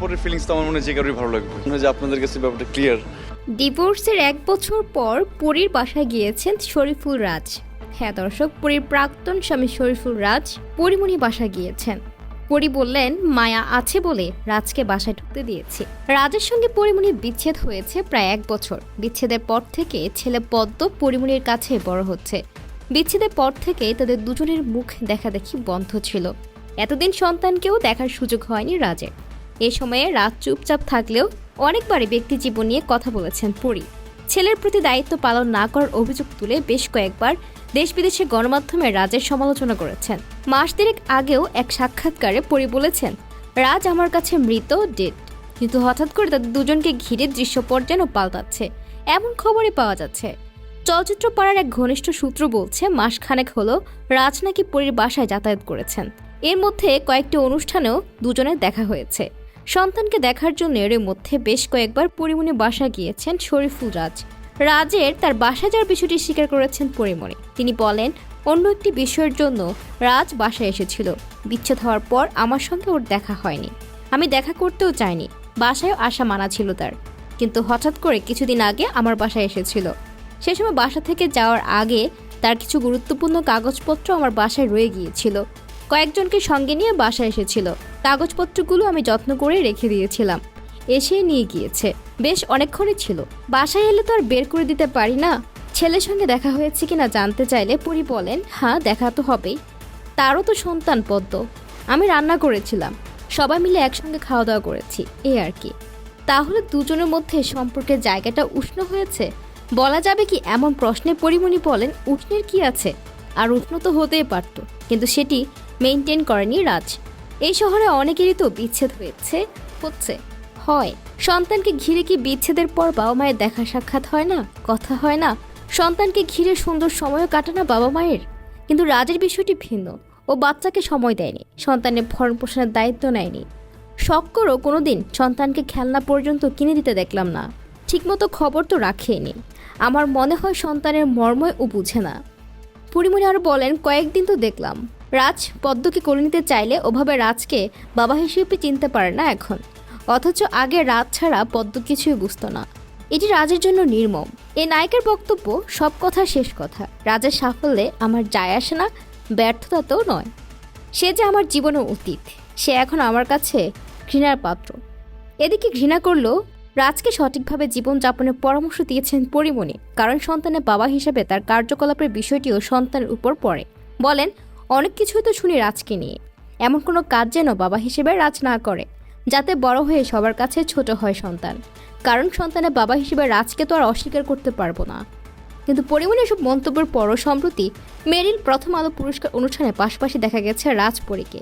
পরে আমার মনে হয় যে ভালো লাগবে মনে হয় যে আপনাদের কাছে ব্যাপারটা ক্লিয়ার ডিভোর্সের এক বছর পর পুরীর বাসায় গিয়েছেন শরীফুল রাজ। হ্যাঁ দর্শক, পুরীর প্রাক্তন স্বামী শরীফুল রাজ পরিমণি গিয়েছেন। পরি বললেন, মায়া আছে বলে রাজকে বাসায় ঢুকতে রাজের সঙ্গে পরিমণির বিচ্ছেদ হয়েছে প্রায় এক বছর। বিচ্ছেদের পর থেকে ছেলে পদ্ম পরিমণির কাছে বড় হচ্ছে। বিচ্ছেদের পর থেকে তাদের দুজনের মুখ দেখাদেখি বন্ধ ছিল। এতদিন সন্তানকেও দেখার সুযোগ হয়নি রাজের। এ সময়ে রাত চুপচাপ থাকলেও অনেকবারই ব্যক্তি জীবন নিয়ে কথা বলেছেন পরি। ছেলের প্রতি দায়িত্ব পালন না করার অভিযোগ তুলে বেশ কয়েকবার দেশ বিদেশে গণমাধ্যমে রাজের সমালোচনা করেছেন। মাস দেড়েক আগেও এক সাক্ষাৎকারে পরি বলেছেন, রাজ আমার কাছে মৃত, ডেড। কিন্তু হঠাৎ করে তাদের দুজনকে ঘিরে দৃশ্যপট যেন পাল্টাচ্ছে। এমন খবরই পাওয়া যাচ্ছে। চলচ্চিত্র পাড়ার এক ঘনিষ্ঠ সূত্র বলছে, মাসখানেক হলো রাজ নাকি পরীর বাসায় যাতায়াত করেছেন। এর মধ্যে কয়েকটি অনুষ্ঠানেও দুজনের দেখা হয়েছে। সন্তানকে দেখার জন্য এর মধ্যে বেশ কয়েকবার পরিমণি বাসা গিয়েছেন শরীফুল রাজ। রাজের তার বাসা যাওয়ার বিষয়টি স্বীকার করেছেন পরিমণি। তিনি বলেন, অন্য একটি বিষয়ের জন্য রাজ বাসায় এসেছিল। বিচ্ছেদ হওয়ার পর আমার সঙ্গে ওর দেখা হয়নি। আমি দেখা করতেও চাইনি। বাসায়ও আসা মানা ছিল তার। কিন্তু হঠাৎ করে কিছুদিন আগে আমার বাসায় এসেছিল। সে সময় বাসা থেকে যাওয়ার আগে তার কিছু গুরুত্বপূর্ণ কাগজপত্র আমার বাসায় রয়ে গিয়েছিল। কয়েকজনকে সঙ্গে নিয়ে বাসায় এসেছিল। কাগজপত্রগুলো আমি যত্ন করে রেখে দিয়েছিলাম। এসে নিয়ে গিয়েছে। বেশ অনেকক্ষণই ছিল। বাসায় এলে তো আর বের করে দিতে পারি না। ছেলের সঙ্গে দেখা হয়েছে কিনা জানতে চাইলে পরি বলেন হ্যাঁ দেখা তো হবেই। তারও তো সন্তান পদ্ম। আমি রান্না করেছিলাম। সবাই মিলে একসঙ্গে খাওয়া দাওয়া করেছি। এই আর কি। তাহলে দুজনের মধ্যে সম্পর্কের জায়গাটা উষ্ণ হয়েছে? বলা যাবে কি এমন প্রশ্নে পরিমণি বলেন, উষ্ণের কি আছে? আর উষ্ণ তো হতেই পারত। কিন্তু সেটি মেনটেন করেনি রাজ। এই শহরে অনেকেরই তো বিচ্ছেদ হয়েছে, হচ্ছে, হয়। সন্তানকে ঘিরে কি বিচ্ছেদের পর বাবা মায়ের দেখা সাক্ষাৎ হয় না, কথা হয় না? সন্তানকে ঘিরে সুন্দর সময়ও কাটে না বাবা মায়ের? কিন্তু রাজের বিষয়টি ভিন্ন। ও বাচ্চাকে সময় দেয়নি, সন্তানের ভরণ পোষণের দায়িত্ব নেয়নি। শখ করেও কোনোদিন সন্তানকে খেলনা পর্যন্ত কিনে দিতে দেখলাম না। ঠিকমতো খবর তো রাখেনি আমার মনে হয় সন্তানের মর্ময় ও বুঝে না। পরিমণি আরও বলেন, কয়েকদিন তো দেখলাম। রাজ পদ্মকে কোলে নিতে চাইলে ওভাবে রাজকে বাবা হিসেবে চিনতে পারে না এখন। অথচ আগে রাজ ছাড়া পদ্ম কিছুই বুঝতো না। এটি রাজের জন্য নির্মম। এই নায়কের বক্তব্য সব কথা শেষ কথা। রাজের সাফল্যে আমার যায় আসে না, ব্যর্থতাতেও নয়। সে যে আমার জীবনের অতীত, সে এখন আমার কাছে ঘৃণার পাত্র। এদিকে ঘৃণা করলেও রাজকে সঠিকভাবে জীবনযাপনের পরামর্শ দিয়েছেন পরিমণি, কারণ সন্তানের বাবা হিসেবে তার কার্যকলাপের বিষয়টিও সন্তানের উপর পড়ে। বলেন অনেক কিছুই তো শুনি রাজকে নিয়ে। এমন কোনো কাজ যেন বাবা হিসেবে রাজ না করে, যাতে বড় হয়ে সবার কাছে ছোট হয় সন্তান। কারণ সন্তানের বাবা হিসেবে রাজকে তো আর অস্বীকার করতে পারব না। কিন্তু পরিমণি এসব মন্তব্যের পরও সম্প্রতি মেরিল প্রথম আলো পুরস্কার অনুষ্ঠানে পাশাপাশি দেখা গেছে রাজ পরীকে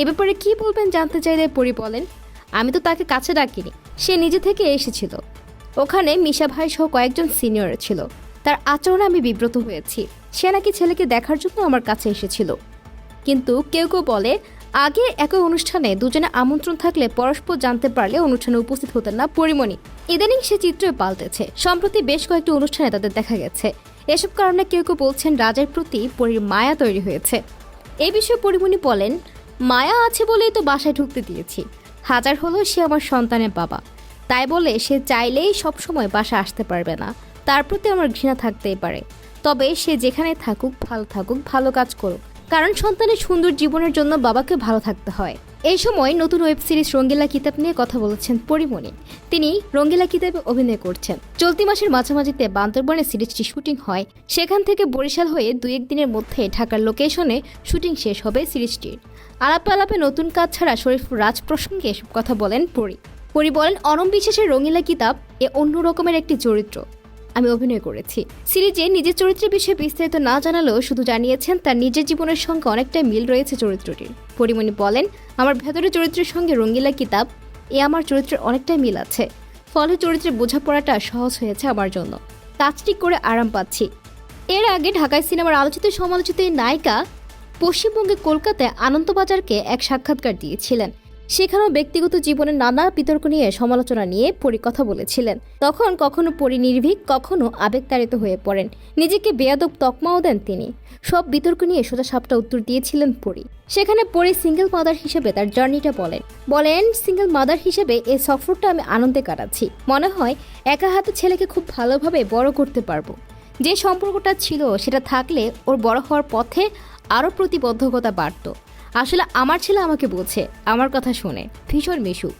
এ ব্যাপারে কি বলবেন জানতে চাইলে পরি বলেন, আমি তো তাকে কাছে ডাকিনি, সে নিজে থেকে এসেছিল। ওখানে মিশা ভাই সহ কয়েকজন সিনিয়র ছিল। তার আচরণে আমি বিব্রত হয়েছি। সে নাকি ছেলেকে দেখার জন্য আমার কাছে এসেছিল। কিন্তু কেউ কেউ বলে, আগে একই অনুষ্ঠানে দুজনে আমন্ত্রণ থাকলে পরস্পর জানতে পারলে অনুষ্ঠানে উপস্থিত হতেন না পরিমণি। ইদানিং সে চিত্রই পাল্টেছে। সম্প্রতি বেশ কয়েকটি অনুষ্ঠানে তাদের দেখা গেছে। এসব কারণে কেউ কেউ বলছেন, রাজের প্রতি পরীর মায়া তৈরি হয়েছে। এ বিষয়ে পরিমণি বলেন, মায়া আছে বলেই তো বাসায় ঢুকতে দিয়েছি। হাজার হলেও সে আমার সন্তানের বাবা। তাই বলে সে চাইলেই সব সময় বাসা আসতে পারবে না। তার প্রতি আমার ঘৃণা থাকতেই পারে। তবে সে যেখানে থাকুক, ভালো থাকুক, ভালো কাজ করুক। কারণ সন্তানের সুন্দর জীবনের জন্য বাবাকে ভালো থাকতে হয়। এই সময় নতুন ওয়েব সিরিজ রঙ্গিলা কিতাব নিয়ে কথা বলেছেন পরিমণি। তিনি রঙ্গিলা কিতাবে অভিনয় করছেন। চলতি মাসের মাঝামাঝিতে বান্দরবনে সিরিজটি শুটিং হয়। সেখান থেকে বরিশাল হয়ে দুই এক দিনের মধ্যে ঢাকার লোকেশনে শুটিং শেষ হবে সিরিজটির। আলাপে আলাপে নতুন কাজ ছাড়া শরীফুর রাজ প্রসঙ্গে এসব কথা বলেন পরি। পরি বলেন, অনম বিশ্বাসের রঙিলা কিতাব এ অন্য রকমের একটি চরিত্র। আমি অভিনয় করেছি। সিরিজে নিজের চরিত্রের বিষয়ে বিস্তারিত না জানালেও শুধু জানিয়েছেন তার নিজের জীবনের সঙ্গে অনেকটাই মিল রয়েছে চরিত্রটির। পরিমণি বলেন, আমার ভেতরের চরিত্রের সঙ্গে রঙ্গিলা কিতাব, এ আমার চরিত্রের অনেকটাই মিল আছে। ফলে চরিত্রের বোঝাপড়াটা সহজ হয়েছে আমার জন্য। কাজটি করে আরাম পাচ্ছি। এর আগে ঢাকায় সিনেমার আলোচিত সমালোচিত এই নায়িকা পশ্চিমবঙ্গে কলকাতায় আনন্দবাজারকে এক সাক্ষাৎকার দিয়েছিলেন। সেখানেও ব্যক্তিগত জীবনের নানা বিতর্ক নিয়ে সমালোচনা নিয়ে পরি কথা বলেছিলেন। তখন কখনো পরি নির্ভীক, কখনো আবেগতাড়িত হয়ে পড়েন। নিজেকে বেয়াদব তকমাও দেন তিনি। সব বিতর্ক নিয়ে সোজা সাপটা উত্তর দিয়েছিলেন পরি। সেখানে পরি সিঙ্গেল মাদার হিসেবে তার জার্নিটা বলেন। বলেন সিঙ্গেল মাদার হিসেবে এই সফরটা আমি আনন্দে কাটাচ্ছি। মনে হয়, একা হাতে ছেলেকে খুব ভালোভাবে বড় করতে পারব। যে সম্পর্কটা ছিল সেটা থাকলে ওর বড় হওয়ার পথে আরও প্রতিবদ্ধকতা বাড়ত। আসলে আমার ছেলে আমাকে বোঝে, আমার কথা শোনে, ভীষণ মিশুক।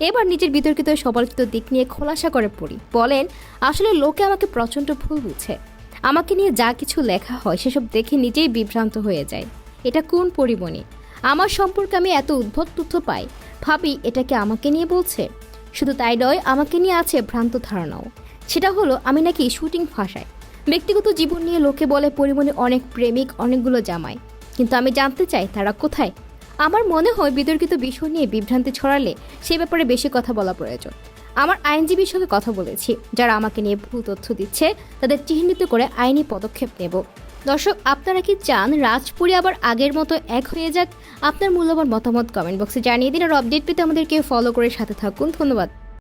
এবার নিজের বিতর্কিত সমালোচিত দিক নিয়ে খোলাসা করে পড়ি। বলেন, আসলে লোকে আমাকে প্রচণ্ড ভুল বুঝে। আমাকে নিয়ে যা কিছু লেখা হয়, সেসব দেখে নিজেই বিভ্রান্ত হয়ে যায়। এটা কোন পরিমণি? আমার সম্পর্কে আমি এত উদ্ভট তথ্য পাই। ভাবি এটাকে আমাকে নিয়ে বলছে? শুধু তাই নয়, আমাকে নিয়ে আছে ভ্রান্ত ধারণাও। সেটা হলো, আমি নাকি শুটিং ফাঁসাই। ব্যক্তিগত জীবন নিয়ে লোকে বলে পরিমণি অনেক প্রেমিক, অনেকগুলো জামাই। কিন্তু আমি জানতে চাই তারা কোথায়। আমার মনে হয় বিতর্কিত বিষয় নিয়ে বিভ্রান্তি ছড়ালে সে ব্যাপারে বেশি কথা বলা প্রয়োজন। আমার আইনজীবীর সঙ্গে কথা বলেছি, যারা আমাকে নিয়ে ভুল তথ্য দিচ্ছে, তাদের চিহ্নিত করে আইনি পদক্ষেপ নেব। দর্শক, আপনারা কি চান রাজপুরি আবার আগের মতো এক হয়ে যাক? আপনার মূল্যবান মতামত কমেন্ট বক্সে জানিয়ে দিন, আর আপডেট পেতে আমাদেরকে ফলো করে সাথে থাকুন। ধন্যবাদ।